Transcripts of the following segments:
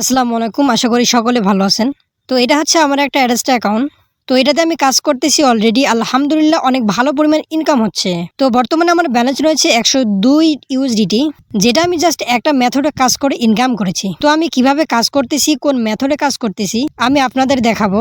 আসসালামু আলাইকুম, আশা করি সকলে ভালো আছেন। তো এটা হচ্ছে আমার একটা অ্যাড্রেসটা অ্যাকাউন্ট তো এটাতে আমি কাজ করতেছি অলরেডি আলহামদুলিল্লাহ অনেক ভালো পরিমাণ ইনকাম হচ্ছে। তো বর্তমানে আমার ব্যালেন্স রয়েছে একশো দুই ইউএসডিটি যেটা আমি জাস্ট একটা মেথডে কাজ করে ইনকাম করেছি। তো আমি কীভাবে কাজ করতেছি, কোন মেথডে কাজ করতেছি, আমি আপনাদের দেখাবো।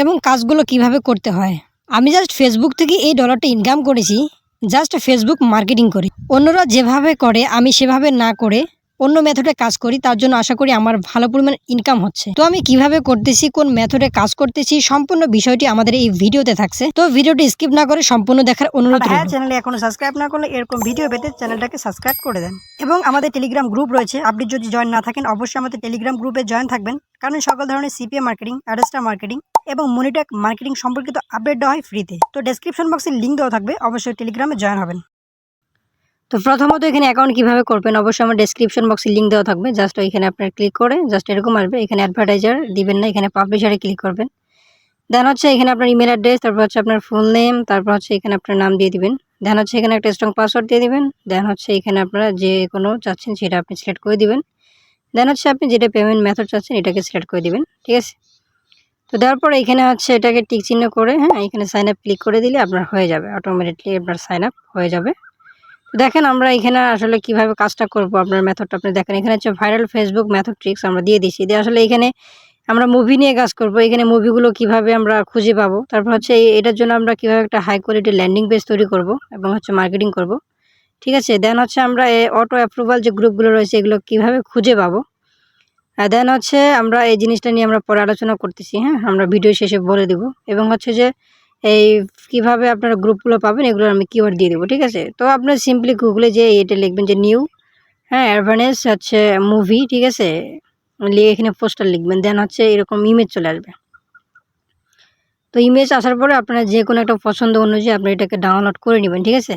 এবং কাজগুলো কীভাবে করতে হয়। আমি জাস্ট ফেসবুক থেকে এই ডলারটা ইনকাম করেছি জাস্ট ফেসবুক মার্কেটিং করি। অন্যরা যেভাবে করে, আমি সেভাবে না করে অন্য মেথডে কাজ করি তার জন্য আশা করি আমার ভালো পরিমাণ ইনকাম হচ্ছে। তো আমি কীভাবে করতেছি কোন মেথডে কাজ করতেছি সম্পূর্ণ বিষয়টি আমাদের এই ভিডিওতে থাকছে। তো ভিডিওটি স্কিপ না করে সম্পূর্ণ দেখার অনুরোধ হ্যাঁ চ্যানেলে এখনও সাবস্ক্রাইব না করলে এরকম ভিডিও পেতে চ্যানেলটাকে সাবস্ক্রাইব করে দেন। এবং আমাদের টেলিগ্রাম গ্রুপ রয়েছে আপনি যদি জয়েন না থাকেন অবশ্যই আমাদের টেলিগ্রাম গ্রুপে জয়েন থাকবেন। কারণ সকল ধরনের সিপিএ মার্কেটিং অ্যাডেস্টার মার্কেটিং এবং মনিটেক মার্কেটিং সম্পর্কিত আপডেট দেওয়া হয় ফ্রিতে তো। ডেসক্রিপশন বক্সে লিঙ্ক দেওয়া থাকবে অবশ্যই টেলিগ্রামে জয়েন হবেন। তো প্রথমত এখানে অ্যাকাউন্ট কীভাবে করবেন? অবশ্যই আমার ডেসক্রিপশন বক্সে লিঙ্ক দেওয়া থাকবে। জাস্ট ওইখানে আপনার ক্লিক করে জাস্ট এরকম আসবে। এখানে অ্যাডভার্টাইজার দিবেন না, এখানে পাবলিশারে ক্লিক করবেন। দেন হচ্ছে এখানে আপনার ইমেল অ্যাড্রেস তারপর হচ্ছে আপনার ফুল নেম তারপর হচ্ছে এখানে আপনার নাম দিয়ে দিবেন। দেন হচ্ছে এখানে একটা স্ট্রং পাসওয়ার্ড দিয়ে দিবেন। দেন হচ্ছে এখানে আপনারা যে কোনো চাচ্ছেন সেটা আপনি সিলেক্ট করে দিবেন। দেন হচ্ছে আপনি যেটা পেমেন্ট মেথড চাচ্ছেন এটাকে সিলেক্ট করে দিবেন, ঠিক আছে? তো দেওয়ার পর এখানে হচ্ছে এটাকে টিক চিহ্ন করে হ্যাঁ এখানে সাইন আপ ক্লিক করে দিলে আপনার হয়ে যাবে। অটোমেটিকলি আপনার সাইন আপ হয়ে যাবে। দেখেন আমরা এখানে আসলে কীভাবে কাজটা করব, আপনার মেথডটা আপনি দেখেন। এখানে হচ্ছে ভাইরাল ফেসবুক মেথড ট্রিক্স আমরা দিয়ে দিচ্ছি দিয়ে আসলে এখানে আমরা মুভি নিয়ে কাজ করব, এখানে মুভিগুলো কীভাবে আমরা খুঁজে পাবো। তারপর হচ্ছে এটার জন্য আমরা কীভাবে একটা হাই কোয়ালিটি ল্যান্ডিং পেজ তৈরি করব এবং হচ্ছে মার্কেটিং করব। ঠিক আছে? দেন হচ্ছে আমরা অটো অ্যাপ্রুভাল যে গ্রুপগুলো রয়েছে, এগুলো কীভাবে খুঁজে পাবো। দেন হচ্ছে আমরা এই জিনিসটা নিয়ে আমরা পরে আলোচনা করতেছি হ্যাঁ? আমরা ভিডিও শেষে বলে দিব। এবং হচ্ছে যে এই কীভাবে আপনারা গ্রুপগুলো পাবেন, এগুলো আমি কিওয়ার্ড দিয়ে দেবো, ঠিক আছে? তো আপনার সিম্পলি গুগলে যে এটা লিখবেন যে নিউ হ্যাঁ অ্যাডভান্স হচ্ছে মুভি ঠিক আছে? লিখে এখানে পোস্টার লিখবেন দেন হচ্ছে এরকম ইমেজ চলে আসবে। তো ইমেজ আসার পরে আপনার যে কোনো একটা পছন্দ অনুযায়ী আপনি এটাকে ডাউনলোড করে নেবেন, ঠিক আছে?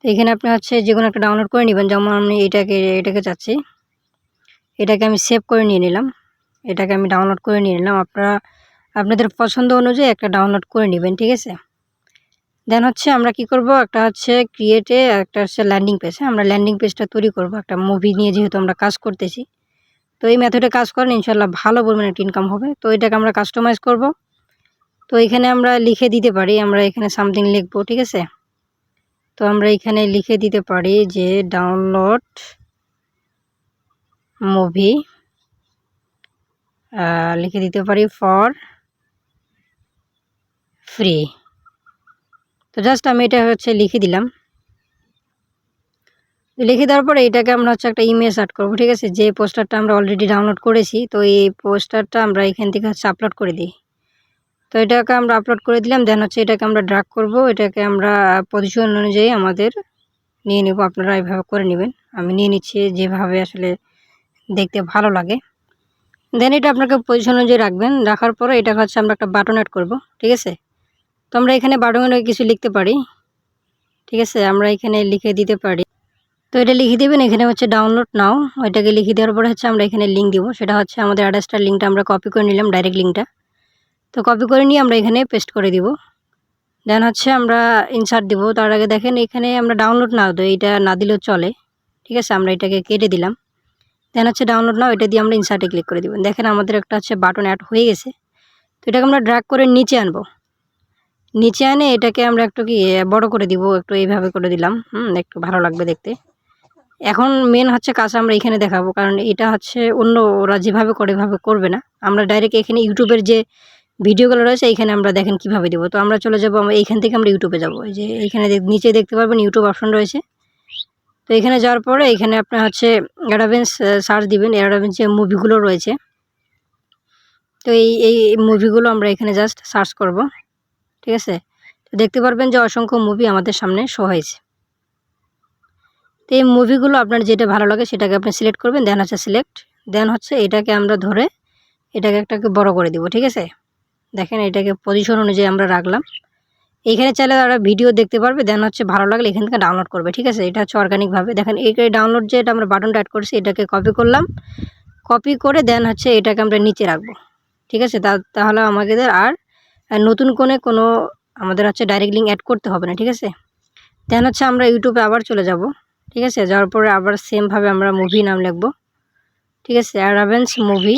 তো এখানে আপনি হচ্ছে যে কোনো একটা ডাউনলোড করে নেবেন, যেমন আমি এটাকে এটাকে চাচ্ছি। এটাকে আমি সেভ করে নিয়ে নিলাম। এটাকে আমি ডাউনলোড করে নিয়ে নিলাম। আপনারা আপনাদের পছন্দ অনুযায়ী একটা ডাউনলোড করে নেবেন, ঠিক আছে? দেন হচ্ছে আমরা কি করব? একটা হচ্ছে ক্রিয়েটে একটা হচ্ছে ল্যান্ডিং পেজ আমরা ল্যান্ডিং পেজটা তৈরি করব, একটা মুভি নিয়ে যেহেতু আমরা কাজ করতেছি। তো এই মেথডে কাজ করেন ইনশাল্লাহ ভালো পরিমাণে একটা ইনকাম হবে। তো এটাকে আমরা কাস্টমাইজ করব। তো এখানে আমরা লিখে দিতে পারি, আমরা এখানে সামথিং লিখব, ঠিক আছে? তো আমরা এখানে লিখে দিতে পারি যে ডাউনলোড মুভি লিখে দিতে পারি ফর ফ্রি তো জাস্ট আমি এটা হচ্ছে লিখে দিলাম। লিখে দেওয়ার পরে এটাকে আমরা হচ্ছে একটা ইমেজ অ্যাড করব, ঠিক আছে? যে পোস্টারটা আমরা অলরেডি ডাউনলোড করেছি, তো এই পোস্টারটা আমরা এখান থেকে হচ্ছে আপলোড করে দিই। তো এটাকে আমরা আপলোড করে দিলাম দেন হচ্ছে এটাকে আমরা ড্রাগ করব, এটাকে আমরা পজিশন অনুযায়ী আমাদের নিয়ে নেব। আপনারা এইভাবে করে নেবেন। আমি নিয়ে নিচ্ছি যেভাবে আসলে দেখতে ভালো লাগে। দেন এটা আপনাকে পজিশন অনুযায়ী রাখবেন। রাখার পরে এটাকে হচ্ছে আমরা একটা বাটন অ্যাড করব, ঠিক আছে? তো আমরা এখানে বাটনে কিছু লিখতে পারি। ঠিক আছে, আমরা এখানে লিখে দিতে পারি। তো এটা লিখে দেবেন, এখানে হচ্ছে ডাউনলোড নাও ওইটাকে লিখে দেওয়ার পরে হচ্ছে আমরা এখানে লিঙ্ক দিব। সেটা হচ্ছে আমাদের অ্যাড্রেসটার লিঙ্কটা আমরা কপি করে নিলাম ডাইরেক্ট লিঙ্কটা তো কপি করে নিয়ে আমরা এখানে পেস্ট করে দিব। দেন হচ্ছে আমরা ইনসার্ট দিব। তার আগে দেখেন, এখানে আমরা ডাউনলোড না তো এইটা না দিলেও চলে। ঠিক আছে, আমরা এটাকে কেটে দিলাম। দেন হচ্ছে ডাউনলোড নাও এটা দিয়ে আমরা ইনসার্টে ক্লিক করে দেবেন। দেখেন আমাদের একটা হচ্ছে বাটন অ্যাড হয়ে গেছে। তো এটাকে আমরা ড্র্যাগ করে নিচে আনব। নিচে আনে, এটাকে আমরা একটু কি বড় করে দিব, একটু এইভাবে করে দিলাম। হুম, একটু ভালো লাগবে দেখতে। এখন মেন হচ্ছে কাজ আমরা এখানে দেখাবো, কারণ এটা হচ্ছে অন্য ওরা যেভাবে করে এভাবে করবে না। আমরা ডাইরেক্ট এখানে ইউটিউবের যে ভিডিওগুলো রয়েছে এইখানে আমরা দেখেন কীভাবে দিব। তো আমরা চলে যাব, আমরা এইখান থেকে আমরা ইউটিউবে যাব। যে এইখানে নিচে দেখতে পারবেন ইউটিউব অপশন রয়েছে। তো এখানে যাওয়ার পরে এখানে আপনার হচ্ছে অ্যাডাভেন্স সার্চ দিবেন। অ্যাডাভেন্স যে মুভিগুলো রয়েছে। তো এই এই মুভিগুলো আমরা এখানে জাস্ট সার্চ করব। ঠিক আছে? দেখতে পারবেন যে অসংখ্য মুভি আমাদের সামনে শো হয়েছে। তো এই মুভিগুলো আপনার যেটা ভালো লাগে সেটাকে আপনি সিলেক্ট করবেন দেন হচ্ছে সিলেক্ট দেন হচ্ছে এটাকে আমরা ধরে এটাকে একটাকে বড় করে দিব, ঠিক আছে? দেখেন এটাকে পজিশন অনুযায়ী আমরা রাখলাম। এইখানে চাইলে তারা ভিডিও দেখতে পারবে দেন হচ্ছে ভালো লাগলে এখান থেকে ডাউনলোড করবে, ঠিক আছে? এটা হচ্ছে অর্গানিকভাবে দেখেন এই ডাউনলোড যে এটা আমরা বাটনটা অ্যাড করছি, এটাকে কপি করলাম। কপি করে দেন হচ্ছে এটাকে আমরা নিচে রাখব, ঠিক আছে? তাহলে আমাদের আর নতুন কোনে কোনো আমাদের হচ্ছে ডাইরেক্ট লিঙ্ক অ্যাড করতে হবে না, ঠিক আছে? দেন হচ্ছে আমরা ইউটিউবে আবার চলে যাব, ঠিক আছে? যাওয়ার পরে আবার সেমভাবে আমরা মুভি নাম লিখব, ঠিক আছে? অ্যারাভেন্স মুভি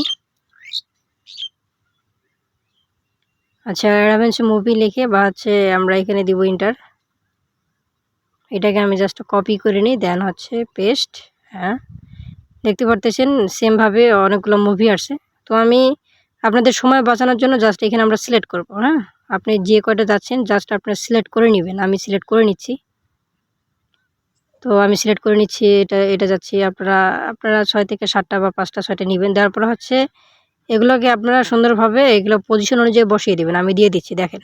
আচ্ছা অ্যারাভেন্স মুভি লিখে বা হচ্ছে আমরা এখানে দিব ইন্টার এটাকে আমি জাস্ট কপি করে নিই দেন হচ্ছে পেস্ট হ্যাঁ? দেখতে পারতেছেন সেমভাবে অনেকগুলো মুভি আসছে। তো আমি আপনাদের সময় বাঁচানোর জন্য জাস্ট এখানে আমরা সিলেক্ট করব হ্যাঁ? আপনি যে কয়টা যাচ্ছেন জাস্ট আপনার সিলেক্ট করে নেবেন। আমি সিলেক্ট করে নিচ্ছি। তো আমি সিলেক্ট করে নিচ্ছি, এটা এটা যাচ্ছি, আপনারা আপনারা ছয় থেকে সাতটা বা পাঁচটা, ছয়টা নেবেন। দেওয়ার পর হচ্ছে, এগুলোকে আপনারা সুন্দরভাবে এগুলো পজিশন অনুযায়ী বসিয়ে দেবেন। আমি দিয়ে দিচ্ছি, দেখেন।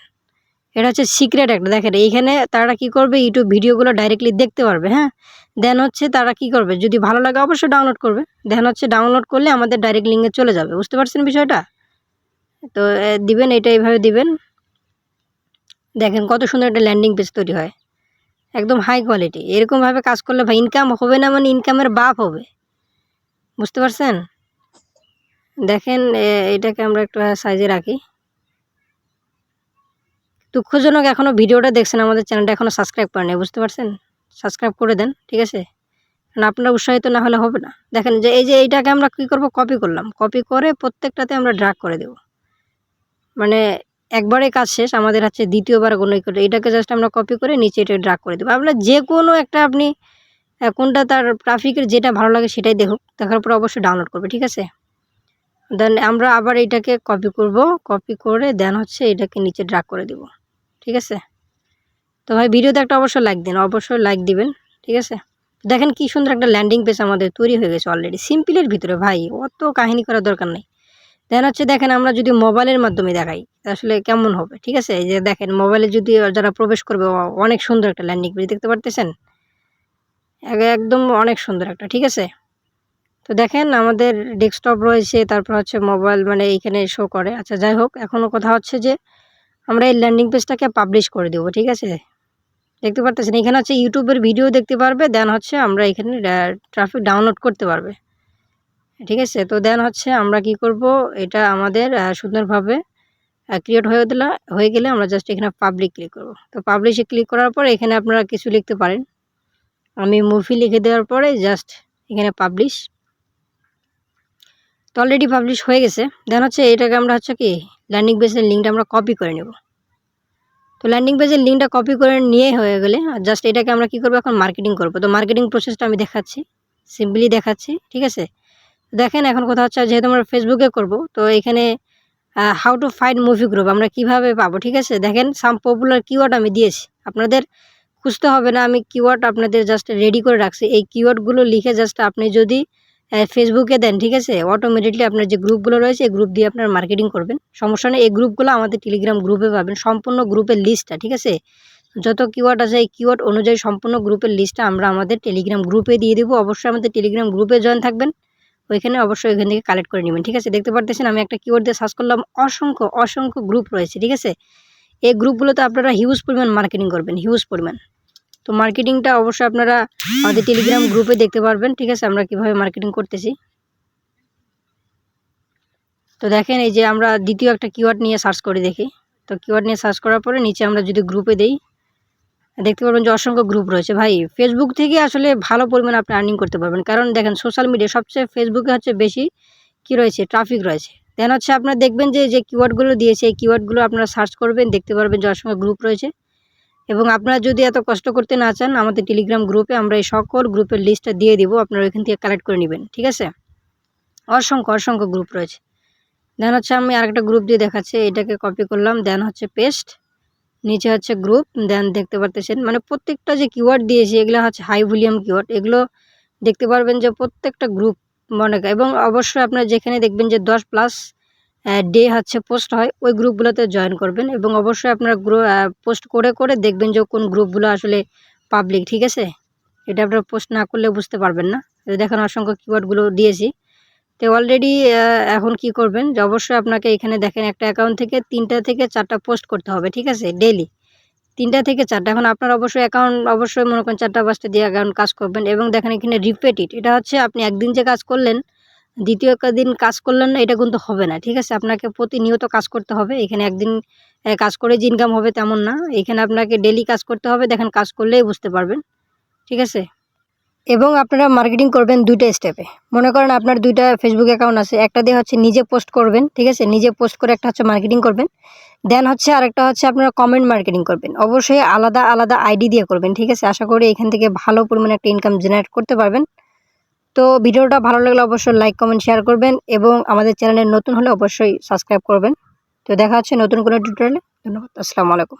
এটা হচ্ছে সিক্রেট একটা, দেখেন, এইখানে তারা কি করবে ইউটিউব ভিডিওগুলো ডাইরেক্টলি দেখতে পারবে হ্যাঁ? দেন হচ্ছে তারা কি করবে, যদি ভালো লাগে অবশ্যই ডাউনলোড করবে। দেন হচ্ছে ডাউনলোড করলে আমাদের ডাইরেক্ট লিঙ্কে চলে যাবে। বুঝতে পারছেন বিষয়টা? তো দিবেন, এটা এইভাবে দিবেন। দেখেন কত সুন্দর একটা ল্যান্ডিং পেজ তৈরি হয়। একদম হাই কোয়ালিটি এরকমভাবে কাজ করলে ভাই ইনকাম হবে না মানে ইনকামের বাপ হবে। বুঝতে পারছেন? দেখেন এটাকে আমরা একটু সাইজে রাখি। দুঃখজনক এখনও ভিডিওটা দেখছেন, আমাদের চ্যানেলটা এখনও সাবস্ক্রাইব করেনি, বুঝতে পারছেন? সাবস্ক্রাইব করে দেন, ঠিক আছে? কারণ আপনার উৎসাহিত না হলে হবে না। দেখেন যে, এই যে এইটাকে আমরা কী করব? কপি করলাম। কপি করে প্রত্যেকটাতে আমরা ড্রাগ করে দেব। মানে একবারে কাজ শেষ, আমাদের হচ্ছে দ্বিতীয়বার কোনো করে, এটাকে জাস্ট আমরা কপি করে নিচে এটা ড্রাগ করে দেবো। আপনার যে কোনো একটা আপনি কোনটা তার ট্রাফিকের যেটা ভালো লাগে সেটাই দেখুক, দেখার পর অবশ্যই ডাউনলোড করবে, ঠিক আছে? দেন আমরা আবার এটাকে কপি করব কপি করে দেন হচ্ছে এটাকে নিচে ড্রাগ করে দিব, ঠিক আছে? তো ভাই ভিডিওতে একটা অবশ্যই লাইক দিন, অবশ্যই লাইক দিবেন, ঠিক আছে? দেখেন কি সুন্দর একটা ল্যান্ডিং পেজ আমাদের তৈরি হয়ে গেছে অলরেডি সিম্পলের ভিতরে ভাই, অত কাহিনী করার দরকার নেই। দেন হচ্ছে দেখেন আমরা যদি মোবাইলের মাধ্যমে দেখাই আসলে কেমন হবে? ঠিক আছে? এই যে দেখেন, মোবাইলে যদি যারা প্রবেশ করবে অনেক সুন্দর একটা ল্যান্ডিং পেজ দেখতে পারতেছেন? এক- একদম অনেক সুন্দর একটা, ঠিক আছে? তো দেখেন আমাদের ডেস্কটপ রয়েছে, তারপর হচ্ছে মোবাইল মানে এইখানে শো করে। আচ্ছা যাই হোক এখনও কথা হচ্ছে যে আমরা এই ল্যান্ডিং পেজটাকে পাবলিশ করে দেবো, ঠিক আছে? দেখতে পারতেছেন? এখানে হচ্ছে ইউটিউবের ভিডিও দেখতে পারবে, দেন হচ্ছে আমরা এখানে ট্রাফিক ডাউনলোড করতে পারবে। ঠিক আছে? তো দেন হচ্ছে আমরা কি করব? এটা আমাদের সুন্দরভাবে ক্রিয়েট হয়ে দিলে, হয়ে গেলে আমরা জাস্ট এখানে পাবলিক ক্লিক করব। তো পাবলিশে ক্লিক করার পর এখানে আপনারা কিছু লিখতে পারেন। আমি মুভি লিখে দেওয়ার পরে জাস্ট এখানে পাবলিশ তো অলরেডি পাবলিশ হয়ে গেছে। দেন হচ্ছে এটাকে আমরা হচ্ছে কি ল্যান্ডিং পেজের লিঙ্কটা আমরা কপি করে নেব। তো ল্যান্ডিং পেজের লিঙ্কটা কপি করে নিয়ে হয়ে গেলে জাস্ট এটাকে আমরা কি করব? এখন মার্কেটিং করব। তো মার্কেটিং প্রসেসটা আমি দেখাচ্ছি। সিম্পলি দেখাচ্ছি। ঠিক আছে? দেখেন এখন কথা হচ্ছে যেহেতু আমরা ফেসবুকে করব, তো এখানে how to find movie group আমরা কীভাবে পাবো, ঠিক আছে? দেখেন সাম পপুলার কিওয়ার্ড আমি দিয়েছি। আপনাদের খুঁজতে হবে না, আমি কিওয়ার্ড আপনাদের জাস্ট রেডি করে রাখছি। এই কিওয়ার্ডগুলো লিখে জাস্ট আপনি যদি ফেসবুকে দেন, ঠিক আছে? অটোমেটিকলি আপনার যে গ্রুপগুলো রয়েছে, এই গ্রুপ দিয়ে আপনার মার্কেটিং করবেন। সমস্যা নেই, এই গ্রুপগুলো আমাদের টেলিগ্রাম গ্রুপে পাবেন। সম্পূর্ণ গ্রুপের লিস্টটা ঠিক আছে? যত কিওয়ার্ড আছে, এই কিওয়ার্ড অনুযায়ী সম্পূর্ণ গ্রুপের লিস্টটা আমরা আমাদের টেলিগ্রাম গ্রুপে দিয়ে দেবো। অবশ্যই আমাদের টেলিগ্রাম গ্রুপে জয়েন থাকবেন। ওইখানে অবশ্যই ওইখান থেকে কালেক্ট করে নেবেন, ঠিক আছে? দেখতে পারতেছেন আমি একটা কিওয়ার্ড দিয়ে সার্চ করলাম, অসংখ্য অসংখ্য গ্রুপ রয়েছে, ঠিক আছে? এই গ্রুপগুলোতে আপনারা হিউজ পরিমাণ মার্কেটিং করবেন হিউজ পরিমাণ। তো মার্কেটিংটা অবশ্যই আপনারা আমাদের টেলিগ্রাম গ্রুপে দেখতে পারবেন, ঠিক আছে? আমরা কীভাবে মার্কেটিং করতেছি। তো দেখেন, এই যে আমরা দ্বিতীয় একটা কিওয়ার্ড নিয়ে সার্চ করে দেখি। তো কিওয়ার্ড নিয়ে সার্চ করার পরে নিচে আমরা যদি গ্রুপে দেই দেখতে পারবেন যে অসংখ্য গ্রুপ রয়েছে। ভাই ফেসবুক থেকে আসলে ভালো পরিমাণে আপনি আর্নিং করতে পারবেন। কারণ দেখেন সোশ্যাল মিডিয়া সবচেয়ে ফেসবুকে হচ্ছে বেশি কি রয়েছে? ট্রাফিক রয়েছে। দেন হচ্ছে আপনারা দেখবেন যে যে কিওয়ার্ডগুলো দিয়েছে, এই কিওয়ার্ডগুলো আপনারা সার্চ করবেন, দেখতে পারবেন যে অসংখ্য গ্রুপ রয়েছে। এবং আপনারা যদি এত কষ্ট করতে না চান, আমাদের টেলিগ্রাম গ্রুপে আমরা এই সকল গ্রুপের লিস্টটা দিয়ে দিব, আপনারা ওইখান থেকে কালেক্ট করে নেবেন, ঠিক আছে? অসংখ্য অসংখ্য গ্রুপ রয়েছে। দেন হচ্ছে আমি আরেকটা গ্রুপ দিয়ে দেখাচ্ছি, এটাকে কপি করলাম। দেন হচ্ছে পেস্ট নিচে হচ্ছে গ্রুপ দেন দেখতে পারতেছেন মানে প্রত্যেকটা যে কিওয়ার্ড দিয়েছি, এগুলো হচ্ছে হাই ভলিউম কিওয়ার্ড এগুলো দেখতে পারবেন যে প্রত্যেকটা গ্রুপ মনে এবং অবশ্যই আপনারা যেখানে দেখবেন যে দশ প্লাস ডে হচ্ছে পোস্ট হয়, ওই গ্রুপগুলোতে জয়েন করবেন এবং অবশ্যই আপনারা গ্রু পোস্ট করে করে দেখবেন যে কোন গ্রুপগুলো আসলে পাবলিক ঠিক আছে? এটা আপনারা পোস্ট না করলে বুঝতে পারবেন না। দেখেন অসংখ্য কিওয়ার্ডগুলো দিয়েছি। তো অলরেডি এখন কি করবেন? যে অবশ্যই আপনাকে এখানে দেখেন একটা অ্যাকাউন্ট থেকে তিনটা থেকে চারটা পোস্ট করতে হবে, ঠিক আছে? ডেলি তিনটা থেকে চারটা। এখন আপনার অবশ্যই অ্যাকাউন্ট অবশ্যই মনে করেন চারটা পাঁচটা দিয়ে অ্যাকাউন্ট কাজ করবেন এবং দেখেন এখানে রিপিটেড এটা হচ্ছে আপনি একদিন যে কাজ করলেন, দ্বিতীয় দিন কাজ করলেন না এটা কিন্তু হবে না, ঠিক আছে? আপনাকে প্রতিনিয়ত কাজ করতে হবে। এখানে একদিন কাজ করে যে ইনকাম হবে তেমন না। এখানে আপনাকে ডেলি কাজ করতে হবে। দেখেন কাজ করলেই বুঝতে পারবেন, ঠিক আছে? এবং আপনারা মার্কেটিং করবেন দুইটা স্টেপে মনে করেন আপনার দুইটা ফেসবুক অ্যাকাউন্ট আছে, একটা দিয়ে হচ্ছে নিজে পোস্ট করবেন, ঠিক আছে? নিজে পোস্ট করে একটা হচ্ছে মার্কেটিং করবেন। দেন হচ্ছে আরেকটা হচ্ছে আপনারা কমেন্ট মার্কেটিং করবেন। অবশ্যই আলাদা আলাদা আইডি দিয়ে করবেন, ঠিক আছে? আশা করি এখান থেকে ভালো পরিমাণে একটা ইনকাম জেনারেট করতে পারবেন। তো ভিডিওটা ভালো লাগলে অবশ্যই লাইক কমেন্ট শেয়ার করবেন এবং আমাদের চ্যানেলে নতুন হলে অবশ্যই সাবস্ক্রাইব করবেন। তো দেখা হচ্ছে নতুন কোনো টিউটোরিয়ালে ধন্যবাদ। আসসালামু আলাইকুম।